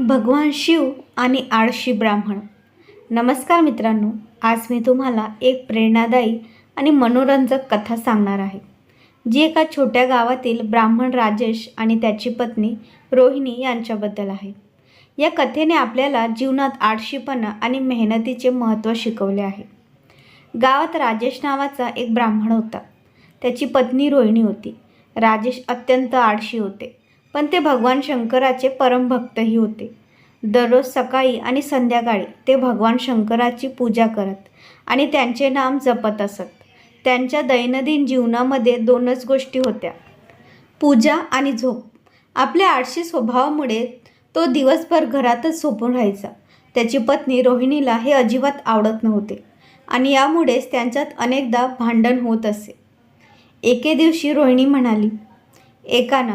भगवान शिव आणि आळशी ब्राह्मण. नमस्कार मित्रांनो आज मी तुम्हाला एक प्रेरणादायी आणि मनोरंजक कथा सांगणार आहे. जी एका छोट्या गावातील ब्राह्मण राजेश आणि त्याची पत्नी रोहिणी यांच्याबद्दल आहे. या कथेने आपल्याला जीवनात आळशीपणा आणि मेहनतीचे महत्त्व शिकवले आहे. गावात राजेश नावाचा एक ब्राह्मण होता. त्याची पत्नी रोहिणी होती. राजेश अत्यंत आळशी होते. पण ते भगवान शंकराचे परमभक्तही होते. दररोज सकाळी आणि संध्याकाळी ते भगवान शंकराची पूजा करत आणि त्यांचे नाम जपत असत. त्यांच्या दैनंदिन जीवनामध्ये दोनच गोष्टी होत्या. पूजा आणि झोप. आपल्या आळशी स्वभावामुळे तो दिवसभर घरातच झोपून राहायचा. त्याची पत्नी रोहिणीला हे अजिबात आवडत नव्हते आणि यामुळेच त्यांच्यात अनेकदा भांडण होत असे. एके दिवशी रोहिणी म्हणाली एकाना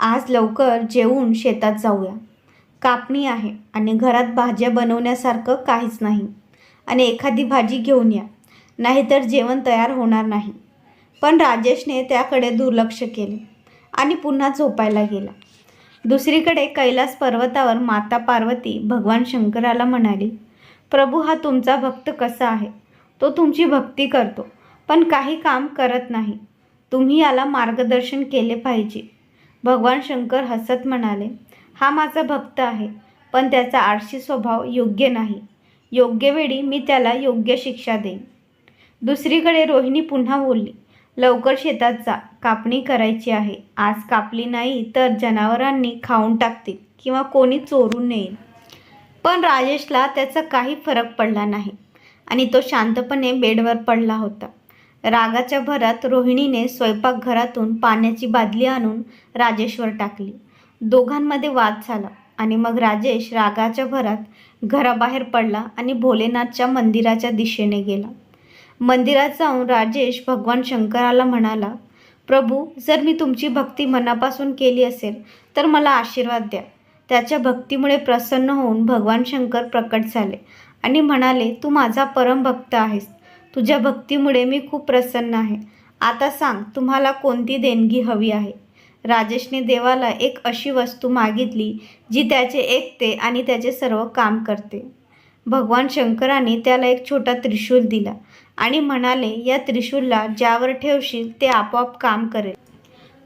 आज लवकर जेवून शेतात जाऊया. कापणी आहे आणि घरात भाज्या बनवण्यासारखं काहीच नाही. आणि एखादी भाजी घेऊन या. नाहीतर जेवण तयार होणार नाही. पण राजेशने त्याकडे दुर्लक्ष केले आणि पुन्हा झोपायला गेला. दुसरीकडे कैलास पर्वतावर माता पार्वती भगवान शंकराला म्हणाली प्रभू हा तुमचा भक्त कसा आहे? तो तुमची भक्ती करतो पण काही काम करत नाही. तुम्ही याला मार्गदर्शन केले पाहिजे. भगवान शंकर हसत म्हणाले हा माझा भक्त आहे पण त्याचा आळशी स्वभाव योग्य नाही. योग्य वेळी मी त्याला योग्य शिक्षा देईन. दुसरीकडे रोहिणी पुन्हा बोलली लवकर शेतात जा कापणी करायची आहे. आज कापली नाही तर जनावरांनी खाऊन टाकतील किंवा कोणी चोरून नेईल. पण राजेशला त्याचा काही फरक पडला नाही आणि तो शांतपणे बेडवर पडला होता. रागाच्या भरात रोहिणीने स्वयंपाकघरातून पाण्याची बादली आणून राजेशवर टाकली. दोघांमध्ये वाद झाला आणि मग राजेश रागाच्या भरात घराबाहेर पडला आणि भोलेनाथच्या मंदिराच्या दिशेने गेला. मंदिरात जाऊन राजेश भगवान शंकराला म्हणाला प्रभू जर मी तुमची भक्ती मनापासून केली असेल तर मला आशीर्वाद द्या. त्याच्या भक्तीमुळे प्रसन्न होऊन भगवान शंकर प्रकट झाले आणि म्हणाले तू माझा परम भक्त आहेस. तुझ्या भक्तीमुळे मी खूप प्रसन्न आहे. आता सांग तुम्हाला कोणती देणगी हवी आहे? राजेशने देवाला एक अशी वस्तू मागितली जी त्याचे ऐकते आणि त्याचे सर्व काम करते. भगवान शंकराने त्याला एक छोटा त्रिशूल दिला आणि म्हणाले या त्रिशूलला ज्यावर ठेवशील ते आपोआप काम करेल.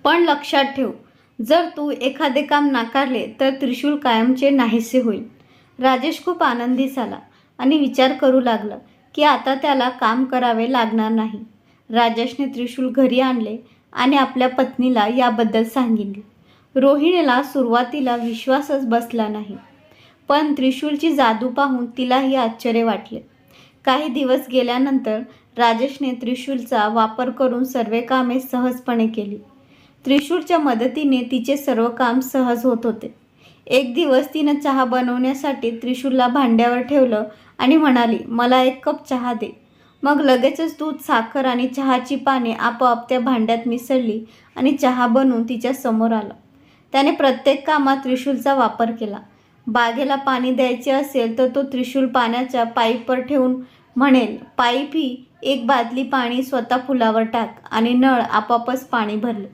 पण लक्षात ठेव जर तू एखादे काम नाकारले तर त्रिशूल कायमचे नाहीसे होईल. राजेश खूप आनंदी झाला आणि विचार करू लागला की आता त्याला काम करावे लागणार नाही. राजेशने त्रिशूल घरी आणले आणि आपल्या पत्नीला याबद्दल सांगितले. रोहिणीला सुरुवातीला विश्वासच बसला नाही. पण त्रिशूलची जादू पाहून तिलाही आश्चर्य वाटले. काही दिवस गेल्यानंतर राजेशने त्रिशूलचा वापर करून सर्व कामे सहजपणे केली. त्रिशूलच्या मदतीने तिचे सर्व काम सहज होत होते. एक दिवस तिनं चहा बनवण्यासाठी त्रिशूलला भांड्यावर ठेवलं आणि म्हणाली मला एक कप चहा दे. मग लगेचच दूध साखर आणि चहाची पाने आपोआप त्या भांड्यात मिसळली आणि चहा बनवून तिच्या समोर आला. त्याने प्रत्येक कामात त्रिशूलचा वापर केला. बागेला पाणी द्यायचे असेल तर तो त्रिशूल पाण्याच्या पाईपवर ठेवून म्हणेल पाईप ही एक बादली पाणी स्वतः फुलावर टाक आणि नळ आपोआपच पाणी भरले.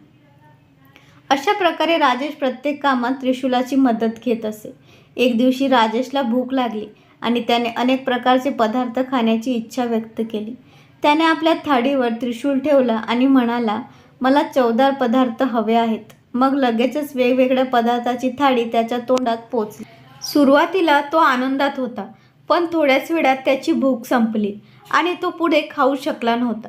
अशा प्रकारे राजेश प्रत्येक कामात त्रिशूलाची मदत घेत असे. एक दिवशी राजेशला भूक लागली आणि त्याने अनेक प्रकारचे पदार्थ खाण्याची इच्छा व्यक्त केली. त्याने आपल्या थाळीवर त्रिशूल ठेवला आणि म्हणाला मला चवदार पदार्थ हवे आहेत. मग लगेचच वेगवेगळ्या पदार्थाची थाळी त्याच्या तोंडात पोचली. सुरुवातीला तो आनंदात होता पण थोड्याच वेळात त्याची भूक संपली आणि तो पुढे खाऊ शकला नव्हता.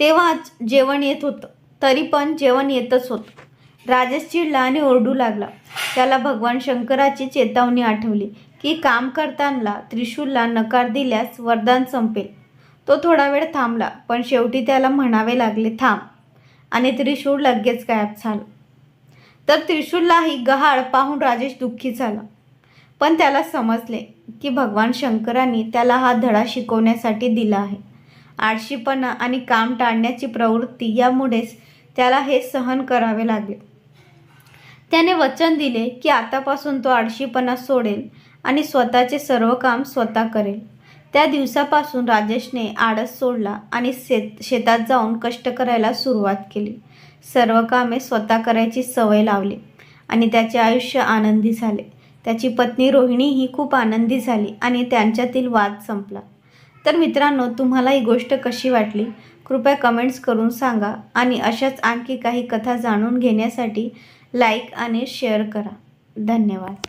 तेव्हाच जेवण येत होतं तरी पण जेवण येतच होतं. राजेश चिडला आणि ओरडू लागला. त्याला भगवान शंकराची चेतावणी आठवली की काम करताना त्रिशूलला नकार दिल्यास वरदान संपेल. तो थोडा वेळ थांबला पण शेवटी त्याला म्हणावे लागले थांब. आणि त्रिशूळ लगेच गायब झालं. तर त्रिशूललाही गहाळ पाहून राजेश दुःखी झाला. पण त्याला समजले की भगवान शंकरांनी त्याला हा धडा शिकवण्यासाठी दिला आहे. आळशीपणा आणि काम टाळण्याची प्रवृत्ती यामुळेच त्याला हे सहन करावे लागले. त्याने वचन दिले की आतापासून तो आळशीपणा सोडेल आणि स्वतःचे सर्व काम स्वतः करेल. त्या दिवसापासून राजेशने आळस सोडला आणि शेत शेतात जाऊन कष्ट करायला सुरुवात केली. सर्व कामे स्वतः करायची सवय लावली आणि त्याचे आयुष्य आनंदी झाले. त्याची पत्नी रोहिणी ही खूप आनंदी झाली आणि त्यांच्यातील वाद संपला. तर मित्रांनो तुम्हाला ही गोष्ट कशी वाटली? कृपया कमेंट्स करून सांगा आणि अशाच आणखी काही कथा जाणून घेण्यासाठी लाईक आणि शेअर करा. धन्यवाद.